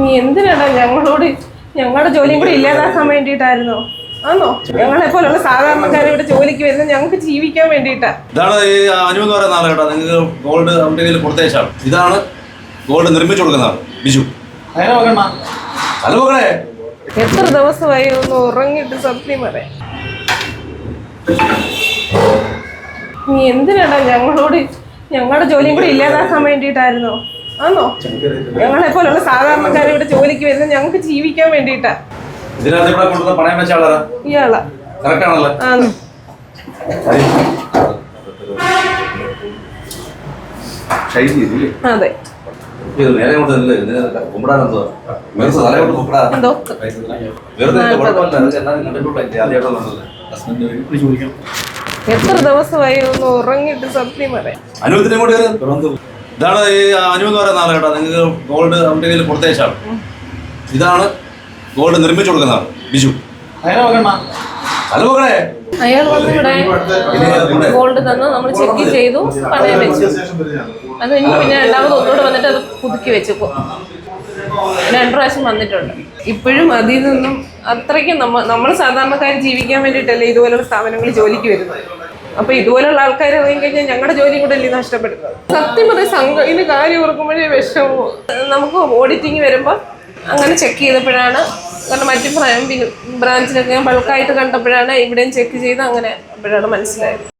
നീ എന്തിനാടാ ഞങ്ങളോട് ഞങ്ങളുടെ ജോലിയും കൂടി ഇല്ലാതാക്കാൻ വേണ്ടിയിട്ടായിരുന്നോ? ആണോ ഞങ്ങളെ പോലുള്ള സാധാരണക്കാർ ഇവിടെ ജോലിക്ക് വരുന്നത് ഞങ്ങൾക്ക് ജീവിക്കാൻ വേണ്ടിയിട്ടാ. ഇതാണ് ഈ അനു എന്ന് പറയുന്ന ആൾ കേട്ടോ. നിങ്ങൾക്ക് ഗോൾഡ് നമ്മുടെ കയ്യിൽ കൊടുത്തേച്ചാണ് ഇതാണ് ഗോൾഡ് നിർമ്മിച്ചു കൊടുക്കുന്ന ആൾ. ബിജു. അല്ല മക്കളെ. എത്ര ദിവസമായി ഒന്ന് ഉറങ്ങിയിട്ട് സത്യം പറയാം. നീ എന്തിനാടാ ഞങ്ങളോട് ഞങ്ങളുടെ ജോലിയും കൂടി ഇല്ലാതാക്കാൻ വേണ്ടിയിട്ടായിരുന്നോ? ആണോ? ഞങ്ങളെ പോലുള്ള സാധാരണക്കാർ ഇവിടെ ജോലിക്ക് വരുന്നത് ഞങ്ങൾക്ക് ജീവിക്കാൻ വേണ്ടിയിട്ടാ. ഇതിനകത്ത് ഇവിടെ കൊണ്ടുവന്ന പണയം വെച്ച ആളാ ഇയാളാ. കറക്റ്റ് ആണല്ലോ? ആണോ. ഷൈജി ഇല്ലേ? അതെ. ഇത് നേരെ കൊണ്ട് കുമ്പിടാനെന്തോ? കൊണ്ട് കുമ്പിടാ. വെറുതെ. എത്ര ദിവസമായി ഒന്ന് ഉറങ്ങിയിട്ട് സത്യം പറയാം. അനുഭവത്തിനെ കൊണ്ട്. ഇതാണ് ഈ അനു എന്ന് പറയുന്ന ആൾ കേട്ടോ. നിങ്ങൾക്ക് ഗോൾഡ് നമ്മുടെ കയ്യിൽ കൊടുത്തേച്ചാണ് ഇതാണ് ഗോൾഡ് നിർമ്മിച്ചു കൊടുക്കുന്ന ആൾ ബിജു. ഹലോ മക്കളെ. അയാൾ വന്ന് ഇവിടെ ഗോൾഡ് തന്ന് നമ്മൾ ചെക്ക് ചെയ്തു പണയം വെച്ചു. അത് കഴിഞ്ഞ് പിന്നെ രണ്ടാമത് ഒന്നുകൂടെ വന്നിട്ട് അത് പുതുക്കി വെച്ചു. രണ്ടു പ്രാവശ്യം വന്നിട്ടുണ്ട്. ഇപ്പോഴും അതിൽ നിന്നും അത്രയ്ക്കും നമ്മൾ നമ്മൾ സാധാരണക്കാർ ജീവിക്കാൻ വേണ്ടിയിട്ടല്ലേ ഇതുപോലുള്ള സ്ഥാപനങ്ങളിൽ ജോലിക്ക് വരുന്നത്. അപ്പൊ ഇതുപോലുള്ള ആൾക്കാർ ഇറങ്ങി കഴിഞ്ഞാൽ ഞങ്ങളുടെ ജോലിയും കൂടെ അല്ലേ നഷ്ടപ്പെടുന്നത്? സത്യം പറഞ്ഞ സംഘം ഇതിന് കാര്യം ഓർക്കുമ്പോഴേ വിഷമവും നമുക്ക് ഓഡിറ്റിങ് വരുമ്പോൾ അങ്ങനെ ചെക്ക് ചെയ്തപ്പോഴാണ് കാരണം മറ്റു ബ്രാഞ്ചിലൊക്കെ ബൾക്കായിട്ട് കണ്ടപ്പോഴാണ് ഇവിടെയും ചെക്ക് ചെയ്ത് അങ്ങനെ അപ്പോഴാണ് മനസ്സിലായത്.